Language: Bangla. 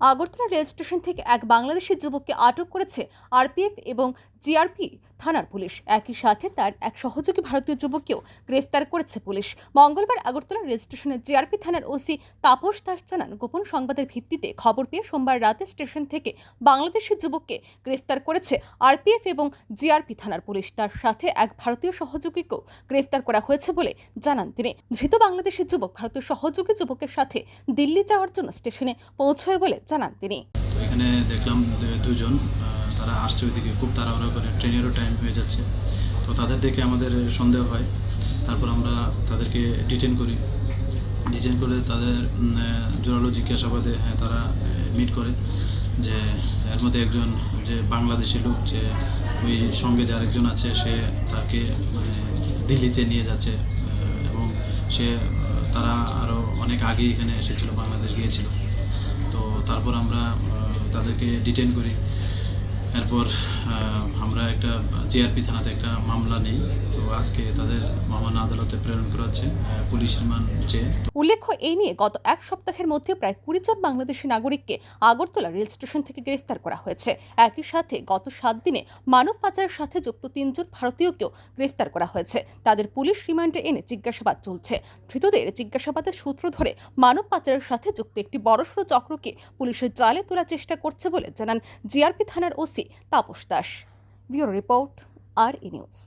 আগরতলা রেল স্টেশন থেকে এক বাংলাদেশি যুবককে আটক করেছে আরপিএফ এবং জিআরপি থানার পুলিশ। একই সাথে তার এক সহযোগী ভারতীয় যুবককেও গ্রেফতার করেছে পুলিশ। মঙ্গলবার আগরতলা রেল স্টেশনের জিআরপি থানার ওসি তাপস দাস জানান, গোপন সংবাদের ভিত্তিতে খবর পেয়ে সোমবার রাতে স্টেশন থেকে বাংলাদেশি যুবককে গ্রেফতার করেছে আরপিএফ এবং জিআরপি থানার পুলিশ। তার সাথে এক ভারতীয় সহযোগীকেও গ্রেফতার করা হয়েছে বলে জানান তিনি। ধৃত বাংলাদেশি যুবক ভারতীয় সহযোগী যুবকের সাথে দিল্লি যাওয়ার জন্য স্টেশনে পৌঁছয় বলে জানান তিনি। এখানে দেখলাম দুজন তারা আসছে ওইদিকে, খুব তাড়াহুড়া করে, ট্রেনেরও টাইম হয়ে যাচ্ছে। তো তাদের দেখে আমাদের সন্দেহ হয়। তারপর আমরা তাদেরকে ডিটেন করি। ডিটেন করে তাদের জোরালো জিজ্ঞাসাবাদে হ্যাঁ তারা মিট করে যে এর মধ্যে একজন যে বাংলাদেশি লোক, যে ওই সঙ্গে যে আরেকজন আছে, সে তাকে মানে দিল্লিতে নিয়ে যাচ্ছে এবং সে তারা আরও অনেক আগে এখানে এসেছিল, বাংলাদেশ গিয়েছিল। তারপর আমরা তাদেরকে ডিটেন করি। এরপর আমরা একটা জিআরপি থানাতে একটা মামলা নেই। তো আজকে তাদের মামলা আদালতে প্রেরণ করা হচ্ছে পুলিশ রিমান্ড চেয়ে। উল্লেখ্য এই নিয়ে গত এক সপ্তাহের মধ্যে প্রায় কুড়ি জন বাংলাদেশি নাগরিককে আগরতলা রেল স্টেশন থেকে গ্রেফতার করা হয়েছে। একই সাথে গত সাত দিনে মানব পাচারের সাথে যুক্ত তিনজন ভারতীয়কেও গ্রেফতার করা হয়েছে। তাদের পুলিশ রিমান্ডে এনে জিজ্ঞাসাবাদ চলছে। ধৃতদের জিজ্ঞাসাবাদের সূত্র ধরে মানব পাচারের সাথে যুক্ত একটি বড়সড় চক্রকে পুলিশের জালে তোলার চেষ্টা করছে বলে জানান জিআরপি থানার OC Tapas Das bureau report R E news